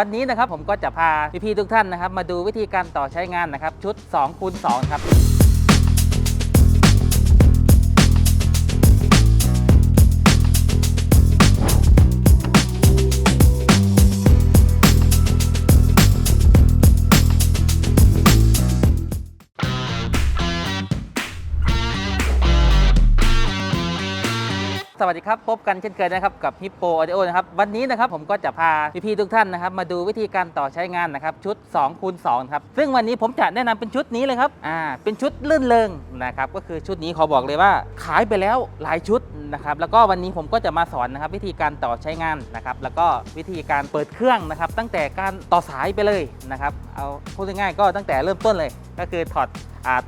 วันนี้นะครับผมก็จะพาพี่ๆทุกท่านนะครับมาดูวิธีการต่อใช้งานนะครับชุด2คูณ2ครับ สวัสดีครับ พบกันเช่นเคยนะครับกับฮิปโปออดิโอนะครับ วันนี้นะครับผมก็จะพาพี่ๆทุกท่านนะครับ มาดูวิธีการต่อใช้งานนะครับ ชุด2คูณ2ครับ ซึ่งวันนี้ผมจะแนะนำเป็นชุดนี้เลยครับอ่าเป็นชุดลื่นเริงนะครับ ก็คือชุดนี้ขอบอกเลยว่าขายไปแล้วหลายชุดนะครับ แล้วก็วันนี้ผมก็จะมาสอนนะครับ วิธีการต่อใช้งานนะครับ แล้วก็วิธีการเปิดเครื่องนะครับ ตั้งแต่การต่อสายไปเลยนะครับ เอาพูดง่ายๆก็ตั้งแต่เริ่มต้นเลย ก็คือถอด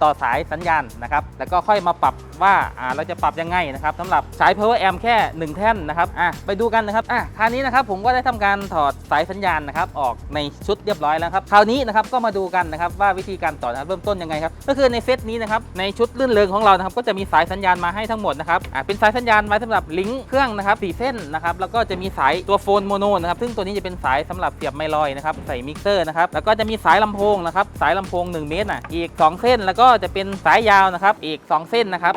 ต่อสายสัญญาณนะครับแล้วก็ค่อยมาปรับว่าเราจะปรับยังไงนะครับสำหรับสาย power amp แค่ 1 แท่นนะครับไปดูกันนะครับคราวนี้นะครับผมก็ได้ทำการถอดสายสัญญาณนะครับออกในชุดเรียบร้อยแล้วครับคราวนี้นะครับก็มาดูกันนะครับว่าวิธีการต่อนะครับเริ่มต้นยังไงครับก็คือในเซตนี้นะครับในชุดลื่นเริงของเรานะครับก็จะมีสายสัญญาณมาให้ทั้งหมดนะครับเป็นสายสัญญาณไว้สำหรับลิงก์เครื่องนะครับสี่เส้นนะครับแล้วก็จะมีสายตัวโฟนโมโนนะครับซึ่งตัวนี้จะเป็นสายสำหรับเสียบไมลอยนะครับใส่มิกเซอร์นะครับแล้วก็จะมีสายลำโพงนะครับสายลำโพง 1 เมตรน่ะอีก 2 เส้นแล้วก็จะเป็นสายยาวนะครับ อีก 2 เส้นนะครับ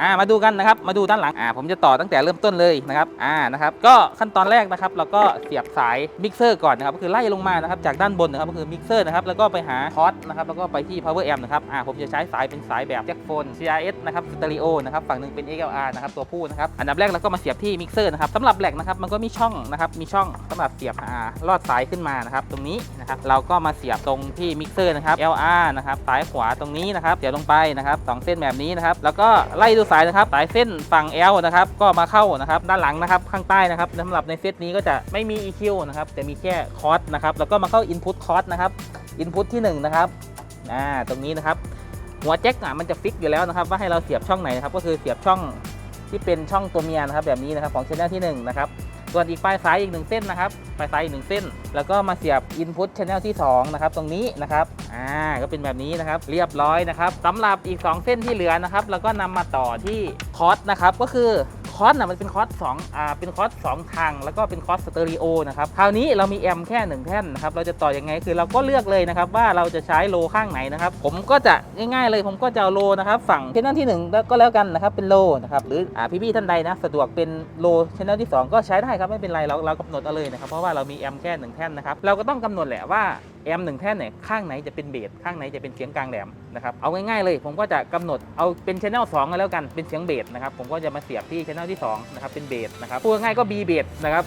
อ่ามาดูกันนะครับมาดูด้านหลังอ่าผมจะต่อตั้งแต่เริ่มต้นเลยนะครับอ่านะครับก็ขั้นตอนแรกนะครับเราก็เสียบสายมิกเซอร์ก่อนนะครับก็คือไล่ลงมานะครับจากด้านบนนะครับก็คือมิกเซอร์นะครับแล้วก็ไปหาคอร์สนะครับแล้วก็ไปที่ power amp นะครับอ่าผมจะใช้สายเป็นสายแบบแจ็คโฟน CRS นะครับสเตอริโอนะครับฝั่งหนึ่งเป็น XLR นะครับตัวผู้นะครับอันดับแรกเราก็มาเสียบที่มิกเซอร์นะครับสำหรับแหลกนะครับมันก็มีช่องนะครับมีช่องสำหรับเสียบอ่าลอดสายขึ้นมานะครับตรงนี้นะครับเราก็มาเสียบตรงที่มิกเซอร์นะครับ LR นะครับสายขวาตรงนี้นะครับเสียบลงไปนะครับสองเส้นแบบนี้นะครับแล้วก็ไล่ดูสายนะครับสายเส้นฝั่ง L นะครับก็มาเข้านะครับด้านหลังนะครับข้างใต้นะครับสำหรับในเซตนี้ก็จะไม่มี EQ นะครับแต่มีแค่คอร์สนะครับแล้วก็มาเข้า Input คอร์สนะครับ Input ที่หนึ่งนะครับอ่าตรงนี้นะครับหัวแจ็คอะมันจะฟิกอยู่แล้วนะครับว่าให้เราเสียบช่องไหนนะครับก็คือเสียบช่องที่เป็นช่องตัวเมียนะครับแบบนี้นะครับของชแนลที่หนึ่งนะครับ ส่วนอีกปลายสายอีกหนึ่งเส้นนะครับปลายสายอีกหนึ่งเส้น แล้วก็มาเสียบ Input Channel ที่สองนะครับ ตรงนี้นะครับอ่าก็เป็นแบบนี้นะครับ เรียบร้อยนะครับสำหรับอีก 2 เส้นที่เหลือนะครับแล้วก็นำมาต่อที่คอร์สนะครับก็คือ อร์สนะมันเป็นคอร์สสองอ่าเป็นคอร์สสองทาง แล้วก็เป็นคอร์สสเตอริโอนะครับคราวนี้เรามีแอมแค่หนึ่งแท่นนะครับเราจะต่อยังไงคือเราก็เลือกเลยนะครับว่าเราจะใช้โลข้างไหนนะครับผมก็จะง่ายๆเลยผมก็จะเอาโลนะครับฝั่งชแนลที่หนึ่งก็แล้วกันนะครับเป็นโลนะครับหรืออ่าพี่ๆท่านใดนะสะดวกเป็นโลชแนลที่สองก็ใช้ได้ครับไม่เป็นไรเราเรากำหนดเอาเลยนะครับเพราะว่าเรามีแอมแค่หนึ่งแท่นนะครับเราก็ต้องกำหนดแหละว่าแอมหนึ่งแท่นเนี่ยข้างไหนจะเป็นเบสข้างไหนจะเป็นเสียงกลางแหลมนะครับเอาง่ายๆเลย ผมก็จะกำหนดเอาเป็นชแนลสองก็แล้วกันเป็นเสียงเบสนะครับผมก็จะมาเสียบที่ชแนลที่สองนะครับเป็นเบสนะครับพูดง่ายก็ B เบสนะครับ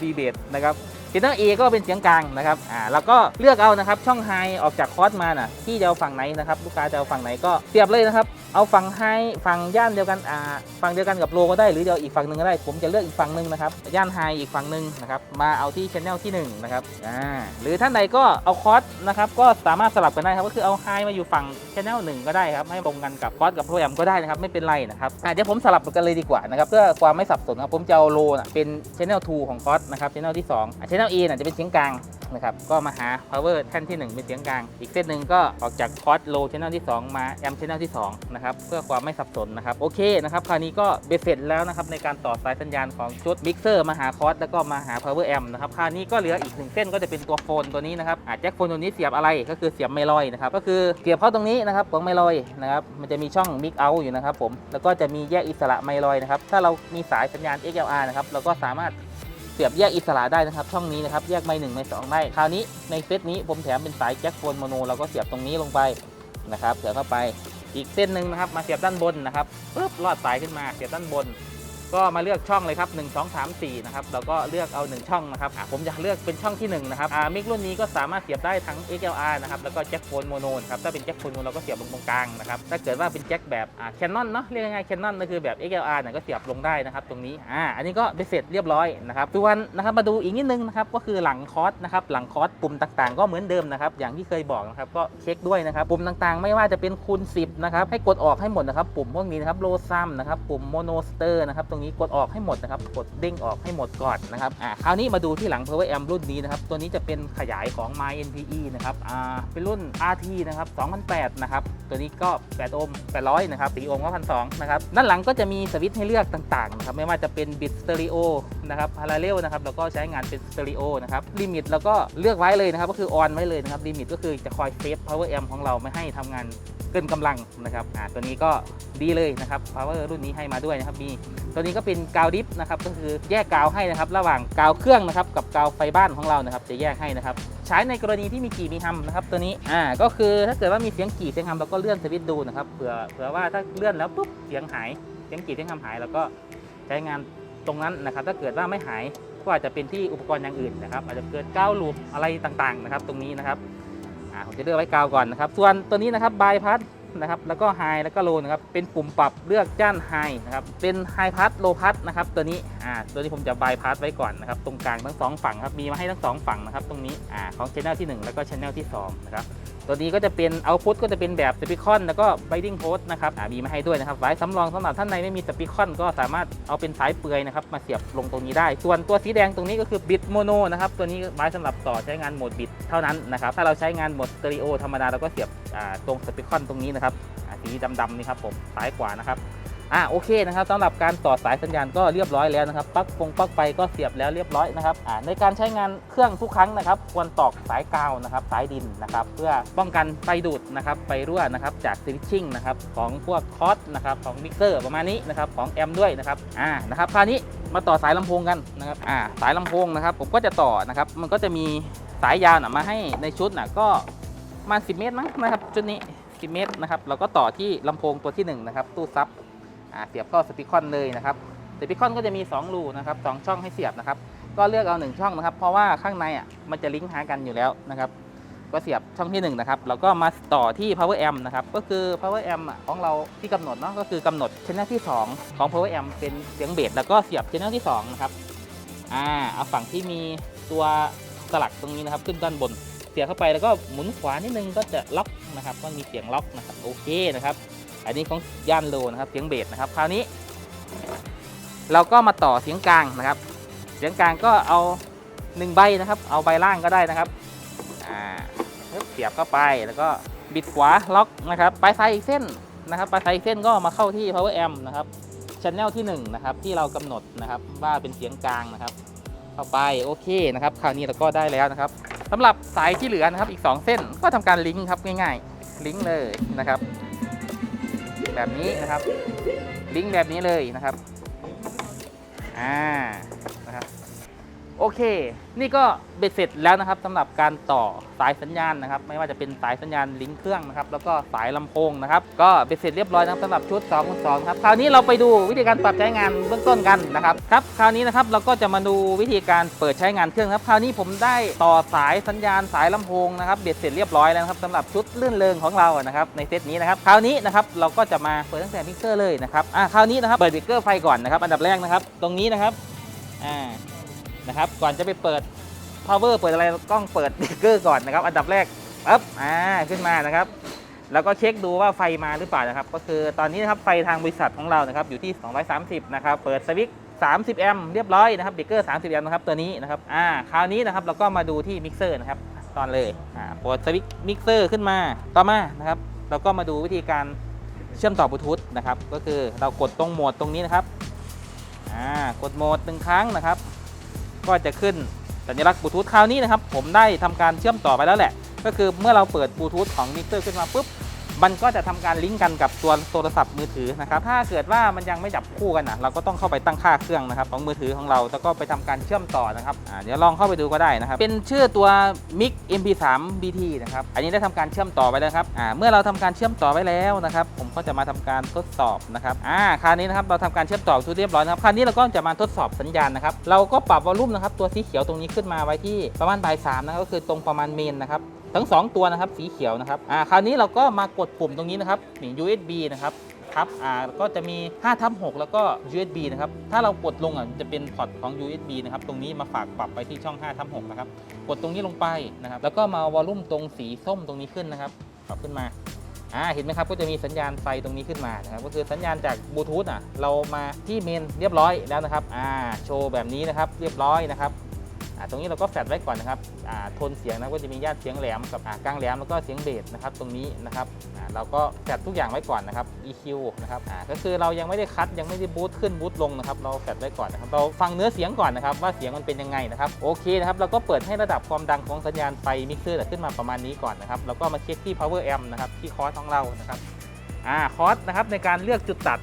B เบสนะครับ ชแนล A ก็เป็นเสียงกลางนะครับอ่าแล้วก็เลือกเอานะครับช่องไฮออกจากคอร์สมาน่ะที่จะเอาฝั่งไหนนะครับลูกค้าจะเอาฝั่งไหนก็เสียบเลยนะครับเอาฝั่งไฮฝั่งย่านเดียวกันอ่าฝั่งเดียวกันกับโลก็ได้หรือจะเอาอีกฝั่งหนึ่งก็ได้ ผมจะเลือกอีกฝั่งหนึ่งนะครับย่านไฮอีกฝั่งหนึ่งนะครับมาเอาที่ชแนลที่หนึ่งนะครับอ่าหรือท่านใดก็เอาคอร์สนะครับก็สามารถสลับกันได้ครับก็คือเอาไฮมาอยู่ฝั่งชแนลหนึ่งก็ได้ครับให้ตรงกันกับคอร์สกับโปรแกรมก็ได้นะครับไม่เป็นไรนะครับอ่าเดี๋ยวผมสลับกันเลยดีกว่านะครับเพื่อความไม่สับสนครับผมจะเอาโลนะเป็นชแนล2ของคอร์สนะครับชแนลที่2อ่าชแนล A น่ะจะเป็นเสียงกลางนะครับก็มาหา power แท่นที่ 1 เป็นเสียงกลาง อีกเส้นหนึ่งก็ออกจากคอร์สโลชแนลที่ 2 มาแอมชแนลที่2นะครับเพื่อความไม่สับสนนะครับโอเคนะครับคราวนี้ก็เบ็ดเสร็จแล้วนะครับในการต่อสายสัญญาณของชุดมิกเซอร์มาหาคอร์สแล้วก็มาหา power amp นะครับคราวนี้ก็เหลืออีกหนึ่งเส้นก็จะเป็นตัวโฟนตัวนี้นะครับอ่าแจ็คโฟนตัวนี้เสียบอะไรก็คือเสียบไมลอยนะครับก็คือเสียบเข้าตรงนี้นะครับของไมลอยนะครับมันจะมีช่องมิกเอาอยู่นะครับผมแล้วก็จะมีแยกอิสระไมลอยนะครับถ้าเรามีสายสัญญาณ XLR นะครับเราก็สามารถ เสียบแยกอิสระได้นะครับ ช่องนี้นะครับแยกไม่หนึ่งไม่สองได้คราวนี้ในเซตนี้ผมแถมเป็นสายแจ็คโฟนโมโนเราก็เสียบตรงนี้ลงไปนะครับเสียบเข้าไปอีกเส้นหนึ่งนะครับ มาเสียบด้านบนนะครับปึ๊บลอดสายขึ้นมาเสียบด้านบน ก็มาเลือกช่องเลยครับ 1 2 3 4 นะครับ เราก็เลือกเอา 1 ช่องนะครับอะผมจะเลือกเป็นช่องที่ 1 นะครับมิกรุ่นนี้ก็สามารถเสียบได้ทั้ง XLR นะครับ แล้วก็แจ็คโฟนโมโนครับถ้าเป็นแจ็คโฟนโมโนเราก็เสียบลงตรงกลางนะครับ ถ้าเกิดว่าเป็นแจ็คแบบแคนนอนเนาะ เรียกง่ายแคนนอนก็คือแบบ XLR เนี่ยก็เสียบลงได้นะครับ ตรงนี้ อ่า อันนี้ก็เป็นเสร็จเรียบร้อยนะครับส่วนนะครับมาดูอีกนิดนึงนะครับ ก็คือหลังคอร์สนะครับ หลังคอร์สปุ่มต่างๆ ก็เหมือนเดิมนะครับ อย่างที่เคยบอกนะครับ ก็เช็คด้วยนะครับ ปุ่มต่างๆ ไม่ว่าจะเป็นคูณ10นะครับ ให้กดออกให้หมดนะครับ ปุ่มพวกนี้นะครับโลซัมนะครับ ปุ่มโมโนสเตอร์นะครับตรงรงนี้กดออกให้หมดนะครับ กดเด้งออกให้หมดก่อนนะครับอ่าคราวนี้มาดูที่หลัง Power Amp รุ่นนี้นะครับ ตัวนี้จะเป็นขยายของ My NPE นะครับอ่าเป็นรุ่น RT นะครับ2008นะครับ ตัวนี้ก็ 8 โอห์ม800 นะครับ4โอห์มก็1,200นะครับ ด้านหลังก็จะมีสวิตช์ให้เลือกต่างๆนะครับ ไม่ว่าจะเป็นบิตสเตอริโอนะครับพาราเรลนะครับ แล้วก็ใช้งานเป็นสเตอริโอนะครับ ลิมิตแล้วก็เลือกไว้เลยนะครับ ก็คือออนไว้เลยนะครับ ลิมิตก็คือจะคอยเซฟ Power Amp ของเราไม่ให้ทำงาน เกินกำลังนะครับอ่าตัวนี้ก็ดีเลยนะครับ Power รุ่นนี้ให้มาด้วยนะครับมีตัวนี้ก็เป็นกาวดิฟนะครับก็คือแยกกาวให้นะครับ ระหว่างกาวเครื่องนะครับกับกาวไฟบ้านของเรานะครับ จะแยกให้นะครับ ใช้ในกรณีที่มีกี่มีฮัมนะครับ ตัวนี้อ่าก็คือถ้าเกิดว่ามีเสียงกี่เสียงฮัมเราก็เลื่อนสวิตช์ดูนะครับเผื่อเผื่อว่าถ้าเลื่อนแล้วปุ๊บเสียงหายเสียงกี่เสียงฮัมหายแล้วก็ใช้งานตรงนั้นนะครับ ถ้าเกิดว่าไม่หายก็อาจจะเป็นที่อุปกรณ์อย่างอื่นนะครับ อาจจะเกิดกาวลูปอะไรต่างๆนะครับ ตรงนี้นะครับ อ่าผมจะเลือกไว้กาวก่อนนะครับ ส่วนตัวนี้นะครับบายพัดนะครับ แล้วก็ไฮแล้วก็โลนะครับ เป็นปุ่มปรับเลือกจ้านไฮนะครับ เป็นไฮพัดโลพัดนะครับ ตัวนี้ อ่า ตัวนี้ผมจะบายพัดไว้ก่อนนะครับ ตรงกลางทั้งสองฝั่งครับ มีมาให้ทั้งสองฝั่งนะครับ ตรงนี้ อ่า ของชแนลที่ 1 แล้วก็ชแนลที่2นะครับ ตัวนี้ก็จะเป็นเอาพุทก็จะเป็นแบบสปิคอนแล้วก็ไบดิ้งโพสนะครับมีมาให้ด้วยนะครับไว้สำรองสำหรับท่านใดไม่มีสปิคอนก็สามารถเอาเป็นสายเปลือยนะครับมาเสียบลงตรงนี้ได้ ส่วนตัวสีแดงตรงนี้ก็คือบิดโมโนนะครับตัวนี้ไว้สำหรับต่อใช้งานโหมดบิดเท่านั้นนะครับถ้าเราใช้งานโหมดสเตอริโอธรรมดาเราก็เสียบตรงสปิคอนตรงนี้นะครับสีดำๆนี่ครับผมซ้ายขวานะครับ อ่าโอเคนะครับสำหรับการต่อสายสัญญาณก็เรียบร้อยแล้วนะครับปลั๊กฟงปลั๊กไฟก็เสียบแล้วเรียบร้อยนะครับอ่าในการใช้งานเครื่องทุกครั้งนะครับ ควรตอกสายกาวนะครับสายดินนะครับ เพื่อป้องกันไฟดูดนะครับไฟรั่วนะครับจากสวิตชิ่งนะครับของพวกคอสนะครับของมิกเซอร์ประมาณนี้นะครับของแอมด้วยนะครับอ่านะครับคราวนี้มาต่อสายลำโพงกันนะครับอ่าสายลำโพงนะครับ ผมก็จะต่อนะครับ มันก็จะมีสายยาวนะมาให้ในชุดนะก็ประมาณ10 เมตรมั้งนะครับ ชุดนี้ 10 เมตรนะครับเราก็ต่อที่ลำโพงตัวที่หนึ่งนะครับตู้ซับ เสียบเข้าสปีคอนเลยนะครับสปีคอนก็จะมี 2 รูนะครับสองช่องให้เสียบนะครับ ก็เลือกเอา 1 ช่องนะครับ เพราะว่าข้างในอะมันจะลิงก์หากันอยู่แล้วนะครับ ก็เสียบช่องที่ 1 นะครับ แล้วก็มาต่อที่ power amp นะครับ ก็คือ power amp ของเราที่กำหนดเนาะ ก็คือกำหนดช anel ที่ 2 ของ power amp เป็นเสียงเบส แล้วก็เสียบช anel ที่ 2 นะครับ อ่า เอาฝั่งที่มีตัวสลักตรงนี้นะครับ ขึ้นด้านบน เสียบเข้าไปแล้วก็หมุนขวานิดนึงก็จะล็อกนะครับ ก็มีเสียงล็อกนะครับ โอเคนะครับ อันนี้ของย่านโลนะครับเสียงเบสนะครับ คราวนี้ เราก็มาต่อเสียงกลางนะครับ เสียงกลางก็เอาหนึ่งใบนะครับ เอาใบล่างก็ได้นะครับอ่าเสียบเข้าไปแล้วก็บิดขวาล็อกนะครับปลายสายอีกเส้นนะครับปลายสายอีกเส้นก็มาเข้าที่ power amp นะครับช anel ที่หนึ่งนะครับที่เรากำหนดนะครับว่าเป็นเสียงกลางนะครับ เข้าไปโอเคนะครับ คราวนี้เราก็ได้แล้วนะครับสำหรับสายที่เหลือนะครับอีก 2 เส้นก็ทำการลิงก์ครับง่ายๆ ลิงก์เลยนะครับ แบบนี้นะครับ ลิงก์แบบนี้เลยนะครับ อ่า โอเค นี่ก็เบ็ดเสร็จแล้วนะครับสำหรับการต่อสายสัญญาณนะครับ ไม่ว่าจะเป็นสายสัญญาณลิงก์เครื่องนะครับ แล้วก็สายลำโพงนะครับ ก็เบ็ดเสร็จเรียบร้อยนะครับสำหรับชุด2คูณ2ครับ คราวนี้เราไปดูวิธีการปรับใช้งานเบื้องต้นกันนะครับ ครับ คราวนี้นะครับเราก็จะมาดูวิธีการเปิดใช้งานเครื่องครับ คราวนี้ผมได้ต่อสายสัญญาณสายลำโพงนะครับ เบ็ดเสร็จเรียบร้อยแล้วนะครับสำหรับชุดลื่นเริงของเรานะครับ ในเซตนี้นะครับ คราวนี้นะครับเราก็จะมาเปิดตั้งแต่มิกเซอร์เลยนะครับ อ่าคราวนี้นะครับเปิดเบรกเกอร์ไฟก่อนนะครับ อันดับแรกนะครับ ตรงนี้นะครับ อ่า นะครับ ก่อนจะไปเปิด power เปิดอะไรต้องเปิดเบรกเกอร์ก่อนนะครับ อันดับแรกปั๊บอ่าขึ้นมานะครับ แล้วก็เช็คดูว่าไฟมาหรือเปล่านะครับ ก็คือตอนนี้นะครับไฟทางบริษัทของเรานะครับอยู่ที่ 230 นะครับ เปิดสวิตช์30 แอมป์เรียบร้อยนะครับเบรกเกอร์ 30 แอมป์นะครับตัวนี้นะครับอ่าคราวนี้นะครับเราก็มาดูที่มิกเซอร์นะครับตอนเลยอ่าเปิดสวิตช์มิกเซอร์ขึ้นมาต่อมานะครับเราก็มาดูวิธีการเชื่อมต่อบลูทูธนะครับก็คือเรากดตรงโหมดตรงนี้นะครับอ่ากดโหมดหนึ่งครั้งนะครับ ก็จะขึ้นสัญลักษณ์บลูทูธคราวนี้นะครับผมได้ทำการเชื่อมต่อไปแล้วแหละ ก็คือเมื่อเราเปิดบลูทูธของมิกเซอร์ขึ้นมาปุ๊บ มันก็จะทำการลิงก์กันกับตัวโทรศัพท์มือถือนะครับถ้าเกิดว่ามันยังไม่จับคู่กันนะเราก็ต้องเข้าไปตั้งค่าเครื่องนะครับของมือถือของเราแล้วก็ไปทำการเชื่อมต่อนะครับเดี๋ยวลองเข้าไปดูก็ได้นะครับเป็นชื่อตัว Mic MP3 BT นะครับอันนี้ได้ทำการเชื่อมต่อไปแล้วครับเมื่อเราทำการเชื่อมต่อไว้แล้วนะครับผมก็จะมาทำการทดสอบนะครับอ่าคราวนี้นะครับเราทำการเชื่อมต่อทุกเรียบร้อยนะครับคราวนี้เราก็จะมาทดสอบสัญญาณนะครับเราก็ปรับวอลลุ่มนะครับตัวสีเขียวตรงนี้ขึ้นมาไว้ที่ประมาณบ่ายสามนะก็คือตรงประมาณเมนนะครับ ทั้ง 2 ตัวนะครับสีเขียวนะครับอ่าคราวนี้เราก็มากดปุ่มตรงนี้นะครับนี่ USB นะครับครับอ่าก็จะมี5ทับ6แล้วก็ USB นะครับถ้าเรากดลงอะจะเป็นพอร์ตของ USB นะครับตรงนี้มาฝากปรับไปที่ช่อง5ทับ6นะครับกดตรงนี้ลงไปนะครับแล้วก็มาวอลลุ่มตรงสีส้มตรงนี้ขึ้นนะครับปรับขึ้นมาอ่าเห็นไหมครับก็จะมีสัญญาณไฟตรงนี้ขึ้นมานะครับก็คือสัญญาณจากบลูทูธอะเรามาที่เมนเรียบร้อยแล้วนะครับอ่าโชว์แบบนี้นะครับเรียบร้อยนะครับ ตรงนี้เราก็แฟลชไว้ก่อนนะครับทนเสียงนะก็จะมีญาติเสียงแหลมกับกลางแหลมแล้วก็เสียงเบสนะครับตรงนี้นะครับเราก็แฟลชทุกอย่างไว้ก่อนนะครับ EQ นะครับก็คือเรายังไม่ได้คัดยังไม่ได้บูตขึ้นบูตลงนะครับเราแฟลชไว้ก่อนนะครับเราฟังเนื้อเสียงก่อนนะครับว่าเสียงมันเป็นยังไงนะครับโอเคนะครับเราก็เปิดให้ระดับความดังของสัญญาณไฟมิกเซอร์ขึ้นมาประมาณนี้ก่อนนะครับแล้วก็มาเช็คที่ power amp นะครับที่คอร์สของเรานะครับอ่าคอร์สนะครับในการเลือกจุดตัด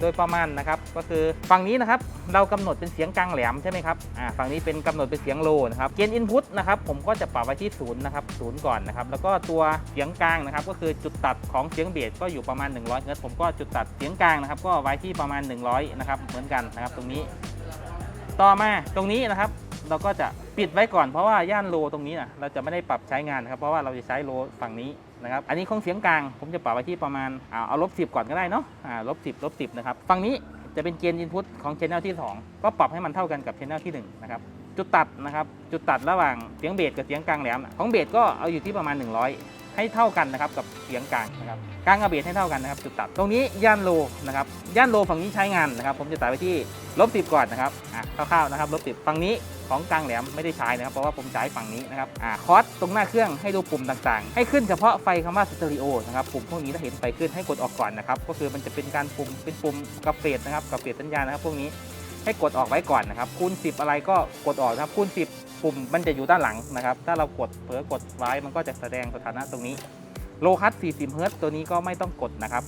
โดยประมาณนะครับก็คือฝั่งนี้นะครับเรากำหนดเป็นเสียงกลางแหลมใช่ไหมครับฝั่งนี้เป็นกำหนดเป็นเสียงโลนะครับเกณฑ์อินพุตนะครับผมก็จะปรับไว้ที่ศูนย์นะครับศูนย์ก่อนนะครับแล้วก็ตัวเสียงกลางนะครับก็คือจุดตัดของเสียงเบสก็อยู่ประมาณ 100เฮิร์ตผมก็จุดตัดเสียงกลางนะครับก็ไว้ที่ประมาณ 100นะครับเหมือนกันนะครับตรงนี้ ต่อมาตรงนี้นะครับเราก็จะปิดไว้ก่อนเพราะว่าย่านโลตรงนี้นะเราจะไม่ได้ปรับใช้งานนะครับเพราะว่าเราจะใช้โลฝั่งนี้ นะครับ อันนี้ของเสียงกลางผมจะปรับไว้ที่ประมาณอ่าเอาลบสิก่อนก็ได้เนาะอ่าลบสิลบสินะครับฝั่งนี้จะเป็นเกณฑ์อินพุตของช anel ที่ 2 ก็ปรับให้มันเท่ากันกับช anel ที่1นะครับจุดตัดนะครับจุดตัดระหว่างเสียงเบสกับเสียงกลางแหลมของเบสก็เอาอยู่ที่ประมาณ 100 ให้เท่ากันนะครับกับเสียงกลางนะครับกลางกับเบสให้เท่ากันนะครับจุดตัดตรงนี้ย่านโลนะครับย่านโลฝั่งนี้ใช้งานนะครับ ผมจะตัดไว้ที่ลบสิบก่อนนะครับอะคร่าวๆนะครับลบสิบฝั่งนี้ของกลางแหลมไม่ได้ใช้นะครับเพราะว่าผมใช้ฝั่งนี้นะครับอ่าคอร์สตรงหน้าเครื่องให้ดูปุ่มต่างๆ ให้ขึ้นเฉพาะไฟคำว่าสเตอริโอนะครับปุ่มพวกนี้ถ้าเห็นไฟขึ้นให้กดออกก่อนนะครับก็คือมันจะเป็นการปุ่มเป็นปุ่มกับเฟสนะครับกับเฟสสัญญาณนะครับพวกนี้ให้กดออกไว้ก่อนนะครับคูณ 10 อะไรก็กดออกนะครับคูณ 10 ปุ่มมันจะอยู่ด้านหลังนะครับ ถ้าเรากดเผลอกดไว้มันก็จะแสดงสถานะตรงนี้โลคัต40เฮิร์ตตัวนี้ก็ไม่ต้องกดนะครับ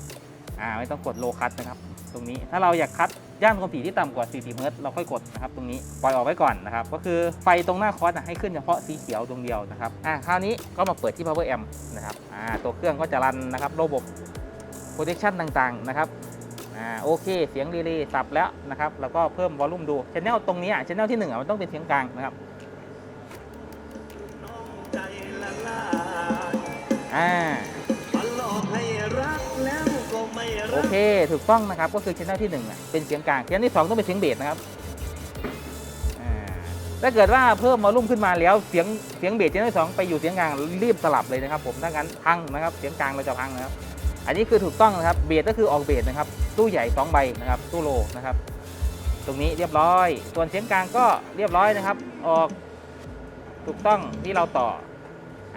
อ่าไม่ต้องกดโลคัตนะครับ ตรงนี้ถ้าเราอยากคัดย่านความถี่ที่ต่ำกว่า 40เฮิร์ตเราค่อยกดนะครับตรงนี้ปล่อยออกไว้ก่อนนะครับ ก็คือไฟตรงหน้าคอร์สนะให้ขึ้นเฉพาะสีเขียวดวงเดียวนะครับอ่าคราวนี้ก็มาเปิดที่ power amp นะครับอ่าตัวเครื่องก็จะรันนะครับ ระบบ protection ต่างๆนะครับอ่าโอเค เสียงรีเลย์สับแล้วนะครับ แล้วก็เพิ่มวอลลุ่มดูชแนลตรงนี้ชแนลที่1อะมันต้องเป็นเสียงกลางนะครับ อ่ามาหลอกให้รักแล้วก็ไม่โอรักเค ถูกต้องนะครับ ก็คือช anel ที่1อะเป็นเสียงกลางช anel ที่ 2 ต้องเป็นเสียงเบสนะครับอ่าถ้าเกิดว่าเพิ่มวอลลุ่มขึ้นมาแล้วเสียงเสียงเบสช anel ที่2ไปอยู่เสียงกลางรีบสลับเลยนะครับ ผมถ้างั้นพังนะครับ เสียงกลางเราจะพังนะครับ อันนี้คือถูกต้องนะครับเบสก็คือออกเบสนะครับตู้ใหญ่ 2 ใบนะครับตู้โลนะครับ ตรงนี้เรียบร้อย ส่วนเสียงกลางก็เรียบร้อยนะครับ ออกถูกต้องที่เราต่อ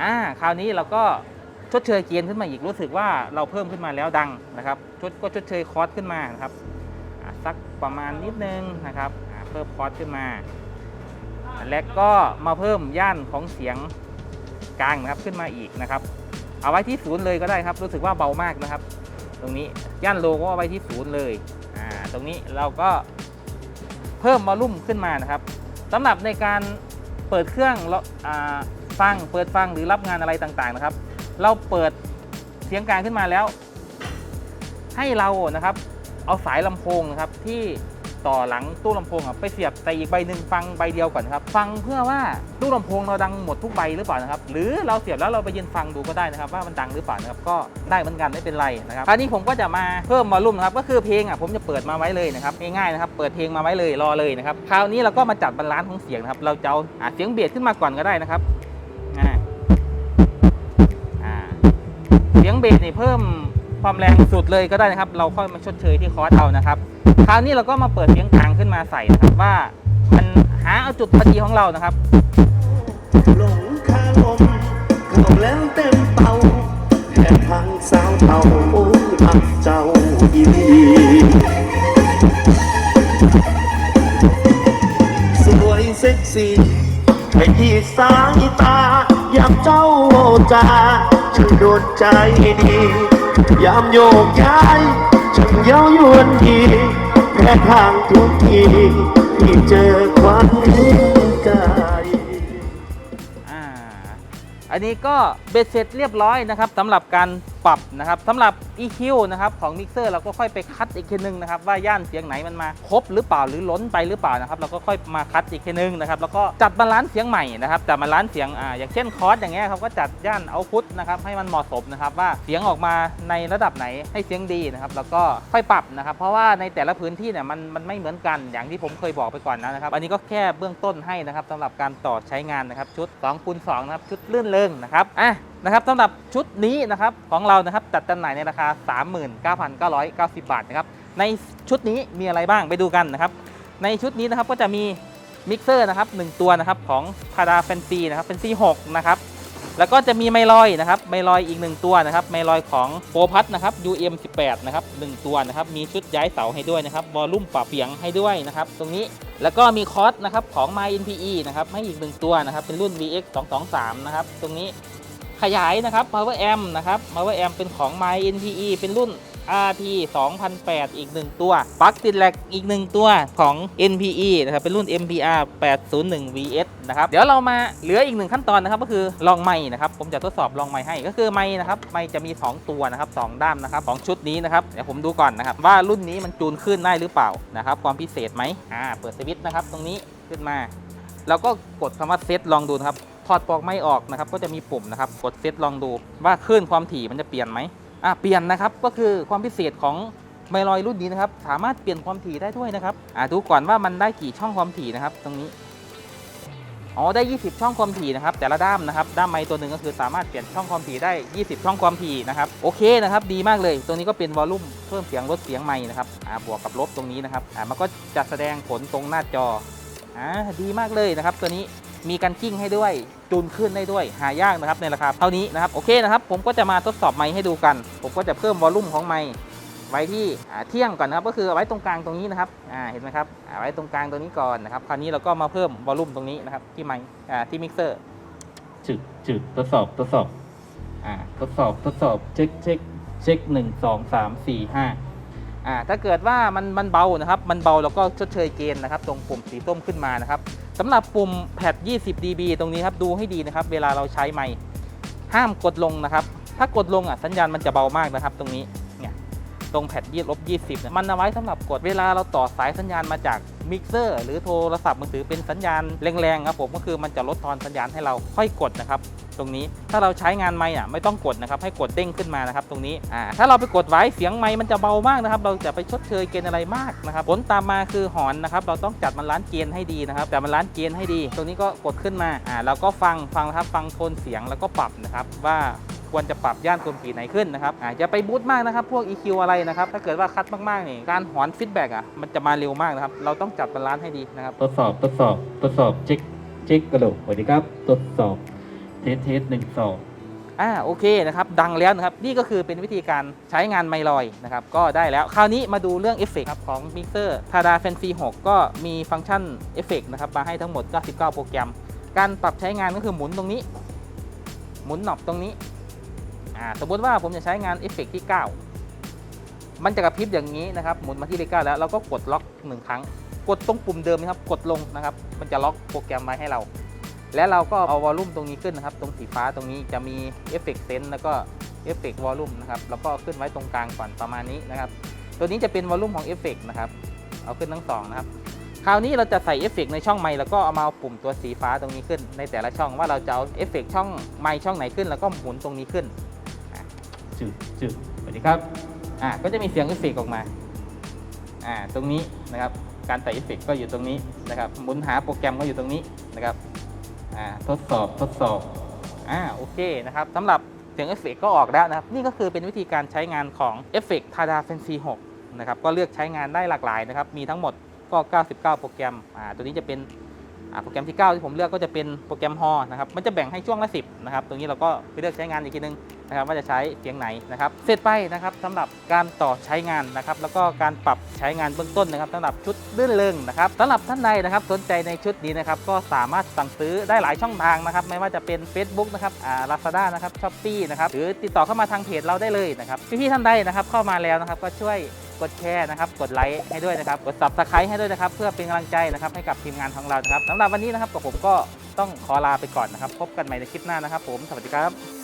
อ่าคราวนี้เราก็ ชดเชยเกียร์ขึ้นมาอีกรู้สึกว่าเราเพิ่มขึ้นมาแล้วดังนะครับชดก็ชดเชยคอร์สขึ้นมานะครับสักประมาณนิดนึงนะครับเพิ่มคอร์สขึ้นมา และก็มาเพิ่มย่านของเสียงกลางนะครับขึ้นมาอีกนะครับ เอาไว้ที่ศูนย์เลยก็ได้ครับ รู้สึกว่าเบามากนะครับ ตรงนี้ย่านโลก็เอาไว้ที่ศูนย์เลยตรงนี้เราก็เพิ่มวอลลุ่มขึ้นมานะครับสำหรับในการเปิดเครื่องฟังเปิดฟังหรือรับงานอะไรต่างๆนะครับ เราเปิดเสียงกลางขึ้นมาแล้ว ให้เรานะครับ เอาสายลำโพงนะครับ ที่ต่อหลังตู้ลำโพงไปเสียบใส่อีกใบหนึ่งฟังใบเดียวก่อนครับ ฟังเพื่อว่าตู้ลำโพงเราดังหมดทุกใบหรือเปล่านะครับ หรือเราเสียบแล้วเราไปยืนฟังดูก็ได้นะครับ ว่ามันดังหรือเปล่านะครับก็ได้เหมือนกันไม่เป็นไรนะครับคราวนี้ผมก็จะมาเพิ่มวอลลุ่มนะครับก็คือเพลงอะผมจะเปิดมาไว้เลยนะครับง่ายๆนะครับเปิดเพลงมาไว้เลยรอเลยนะครับคราวนี้เราก็มาจัดบรรลานซ์ของเสียงนะครับเราจะเอาเสียงเบสขึ้นมาก่อนก็ได้นะครับอ่า เสียงเบสนี่เพิ่มความแรงสุดเลยก็ได้นะครับ เราค่อยมาชดเชยที่คอร์สเอานะครับ คราวนี้เราก็มาเปิดเสียงกลางขึ้นมาใส่นะครับว่ามันหาเอาจุดพอดีของเรานะครับหลงคาลมเข้าแล้วเต็มเป่าแค่ทางสาวเป่าโอ้ยอักเจ้าอีลีสวยเซ็กซี่ให้ที่สายตา ยามเจ้าจาช่างโดนใจดียามโยกย้ายช่างเย้ายวนดีแค่ทางทุกทีที่เจอควันใจอ่าอันนี้ก็เบ็ดเสร็จเรียบร้อยนะครับสำหรับการปรับนะครับสำหรับ EQ นะครับของมิกเซอร์เราก็ค่อยไปคัดอีกทีนึงนะครับว่าย่านเสียงไหนมันมาครบหรือเปล่าหรือล้นไปหรือเปล่านะครับเราก็ค่อยมาคัดอีกทีนึงนะครับแล้วก็จัดบาลานซ์เสียงใหม่นะครับจัดบาลานซ์เสียงอ่าอย่างเช่นคอร์สอย่างเงี้ยเขาก็จัดย่านเอาพุทนะครับให้มันเหมาะสมนะครับว่าเสียงออกมาในระดับไหนให้เสียงดีนะครับแล้วก็ค่อยปรับนะครับเพราะว่าในแต่ละพื้นที่เนี่ยมันมันไม่เหมือนกันอย่างที่ผมเคยบอกไปก่อนแล้วนะครับอันนี้ก็แค่เบื้องต้นให้นะครับสำหรับการต่อใช้งานนะครับชุด2คูณ2นะครับชุดลื่นเริงนะครับอะ นะครับสำหรับชุดนี้นะครับของเรานะครับจัดจำหน่ายในราคา 39,990 บาทนะครับในชุดนี้มีอะไรบ้างไปดูกันนะครับ ในชุดนี้นะครับก็จะมีมิกเซอร์นะครับหนึ่งตัวนะครับของพาราแฟนซีนะครับแฟนซี6นะครับแล้วก็จะมีไมลอยนะครับไมลอยอีกหนึ่งตัวนะครับไมลอยของโฟพัทนะครับ UM 18 นะครับหนึ่งตัวนะครับมีชุดย้ายเสาให้ด้วยนะครับวอลลุ่มปรับเสียงให้ด้วยนะครับตรงนี้แล้วก็มีคอร์สนะครับของ My NPE นะครับให้อีกหนึ่งตัวนะครับเป็นรุ่น VX 223 นะครับตรงนี้ ขยายนะครับ power amp นะครับ power amp เป็นของ My NPE เป็นรุ่น RT 2008 อีก 1 ตัวปลั๊กติดแหลกอีก 1 ตัวของ NPE นะครับ เป็นรุ่น MPR 801 VS นะครับ เดี๋ยวเรามาเหลืออีกหนึ่งขั้นตอนนะครับ ก็คือลองไม้นะครับ ผมจะทดสอบลองไม้ให้ ก็คือไม้นะครับ ไม้จะมี 2 ตัวนะครับ 2 ด้ามนะครับของชุดนี้นะครับ เดี๋ยวผมดูก่อนนะครับ ว่ารุ่นนี้มันจูนขึ้นได้หรือเปล่านะครับ ความพิเศษไหมอ่า เปิดสวิตช์นะครับ ตรงนี้ขึ้นมา แล้วก็กดคำว่าเซตลองดูนะครับ อดปลอกไม้ออกนะครับ ก็จะมีปุ่มนะครับ กดเซตลองดูว่าคลื่นความถี่มันจะเปลี่ยนไหมอะเปลี่ยนนะครับ ก็คือความพิเศษของไมลอยรุ่นนี้นะครับ สามารถเปลี่ยนความถี่ได้ด้วยนะครับอะดูก่อนว่ามันได้กี่ช่องความถี่นะครับ ตรงนี้อ๋อได้ 20 ช่องความถี่นะครับ แต่ละด้ามนะครับ ด้ามไม้ตัวหนึ่งก็คือสามารถเปลี่ยนช่องความถี่ได้ 20 ช่องความถี่นะครับ โอเคนะครับ ดีมากเลยตรงนี้ก็เป็นวอลลุ่มเพิ่มเสียงลดเสียงไม้นะครับ อ่า บวกกับลบตรงนี้นะครับ อ่า มันก็จะแสดงผลตรงหน้าจอ อ่า ดีมากเลยนะครับ ตัวนี้มีการกิ้งให้ด้วย จูนขึ้นได้ด้วยหายากนะครับในราคาเท่านี้นะครับโอเคนะครับ ผมก็จะมาทดสอบไมค์ให้ดูกัน ผมก็จะเพิ่มวอลลุ่มของไมค์ไว้ที่อ่าเที่ยงก่อนนะครับก็คือเอาไว้ตรงกลางตรงนี้นะครับอ่าเห็นไหมครับอ่าไว้ตรงกลางตรงนี้ก่อนนะครับคราวนี้เราก็มาเพิ่มวอลลุ่มตรงนี้นะครับที่ไมค์อ่าที่มิกเซอร์จึกจึกทดสอบทดสอบอ่าทดสอบทดสอบเช็คเช็คเช็คหนึ่งสองสามสี่ห้าอ่าถ้าเกิดว่ามันมันเบานะครับ มันเบาแล้วก็ชดเชยเกณฑ์นะครับ ตรงปุ่มสีส้มขึ้นมานะครับ สำหรับปุ่มแพด20 dB ตรงนี้ครับดูให้ดีนะครับ เวลาเราใช้ไมค์ห้ามกดลงนะครับ ถ้ากดลงอะสัญญาณมันจะเบามากนะครับ ตรงนี้เนี่ยตรงแพดยี่ลบ20เนี่ยมันเอาไว้สำหรับกดเวลาเราต่อสายสัญญาณมาจาก มิกเซอร์หรือโทรศัพท์มือถือเป็นสัญญาณแรงๆครับผมก็คือมันจะลดทอนสัญญาณให้เราค่อยกดนะครับตรงนี้ถ้าเราใช้งานไม้อะไม่ต้องกดนะครับให้กดเด้งขึ้นมานะครับตรงนี้อ่าถ้าเราไปกดไว้เสียงไม้มันจะเบามากนะครับเราจะไปชดเชยเกณฑ์อะไรมากนะครับผลตามมาคือหอนนะครับเราต้องจัดมันล้านเกณฑ์ให้ดีนะครับแต่มันล้านเกณฑ์ให้ดี ตรงนี้ก็กดขึ้นมาอ่าเราก็ฟังฟังนะครับฟังโทนเสียงแล้วก็ปรับนะครับว่า ควรจะปรับย่านตัวผีไหนขึ้นนะครับอ่าจะไปบูตมากนะครับ พวก EQ อะไรนะครับ ถ้าเกิดว่าคัดมากๆนี่การหอนฟีดแบ็กอะมันจะมาเร็วมากนะครับ เราต้องจัดบาลานซ์ให้ดีนะครับ ทดสอบทดสอบทดสอบเช็คเช็คกระโดดสวัสดีครับทดสอบเทสเทสหนึ่งสองอ่าโอเคนะครับดังแล้วนะครับนี่ก็คือเป็นวิธีการใช้งานไมลอยนะครับก็ได้แล้วคราวนี้มาดูเรื่องเอฟเฟกต์ครับของมิกเซอร์ทาดาแฟนซี6ก็มีฟังก์ชันเอฟเฟกต์นะครับมาให้ทั้งหมด 99 โปรแกรม การปรับใช้งานก็คือหมุนตรงนี้ หมุนหนอบตรงนี้อ่า สมมติว่าผมจะใช้งานเอฟเฟกต์ที่ 9 มันจะกระพริบอย่างนี้นะครับ หมุนมาที่เลขเก้าแล้วเราก็กดล็อกหนึ่งครั้ง กดตรงปุ่มเดิมนะครับกดลงนะครับ มันจะล็อกโปรแกรมไว้ให้เรา และเราก็เอาวอลลุ่มตรงนี้ขึ้นนะครับ ตรงสีฟ้าตรงนี้จะมีเอฟเฟกต์เซนแล้วก็เอฟเฟกต์วอลลุ่มนะครับแล้วก็ขึ้นไว้ตรงกลางก่อนประมาณนี้นะครับ ตัวนี้จะเป็นวอลลุ่มของเอฟเฟกต์นะครับเอาขึ้นทั้งสองนะครับคราวนี้เราจะใส่เอฟเฟกต์ในช่องไมค์แล้วก็เอามาปุ่มตัวสีฟ้าตรงนี้ขึ้นในแต่ละช่องว่าเราจะเอาเอฟเฟกช่องไมค์ช่องไหนขึ้น แล้วก็หมุนตรงนี้ขึ้น จืดจืดสวัสดีครับอ่าก็จะมีเสียงเอฟเฟกต์ออกมาอ่าตรงนี้นะครับการใส่เอฟเฟกต์ก็อยู่ตรงนี้นะครับหมุนหาโปรแกรมก็อยู่ตรงนี้นะครับอ่าทดสอบทดสอบอ่าโอเคนะครับสำหรับเสียงเอฟเฟกต์ก็ออกแล้วนะครับ นี่ก็คือเป็นวิธีการใช้งานของเอฟเฟกต์ Tada Fancy 6นะครับก็เลือกใช้งานได้หลากหลายนะครับ มีทั้งหมดก็ 99 โปรแกรมอ่าตัวนี้จะเป็นอ่าโปรแกรมที่ 9 ที่ผมเลือกก็จะเป็นโปรแกรมฮอนะครับ มันจะแบ่งให้ช่วงละ 10 นะครับ ตรงนี้เราก็ไปเลือกใช้งานอีกทีนึง นะครับว่าจะใช้เสียงไหนนะครับเสร็จไปนะครับสำหรับการต่อใช้งานนะครับแล้วก็การปรับใช้งานเบื้องต้นนะครับสำหรับชุดลื่นเริงนะครับสำหรับท่านใดนะครับสนใจในชุดนี้นะครับก็สามารถสั่งซื้อได้หลายช่องทางนะครับไม่ว่าจะเป็น Facebook นะครับอ่าลาซาด้านะครับช้อปปี้นะครับหรือติดต่อเข้ามาทางเพจเราได้เลยนะครับพี่ๆท่านใดนะครับเข้ามาแล้วนะครับก็ช่วยกดแชร์นะครับกดไลค์ให้ด้วยนะครับกด subscribe ให้ด้วยนะครับ เพื่อเป็นกำลังใจนะครับให้กับทีมงานของเรานะครับสำหรับวันนี้นะครับกับผมก็ต้องขอลาไปก่อนนะครับ พบกันใหม่ในคลิปหน้านะครับ ผมสวัสดีครับ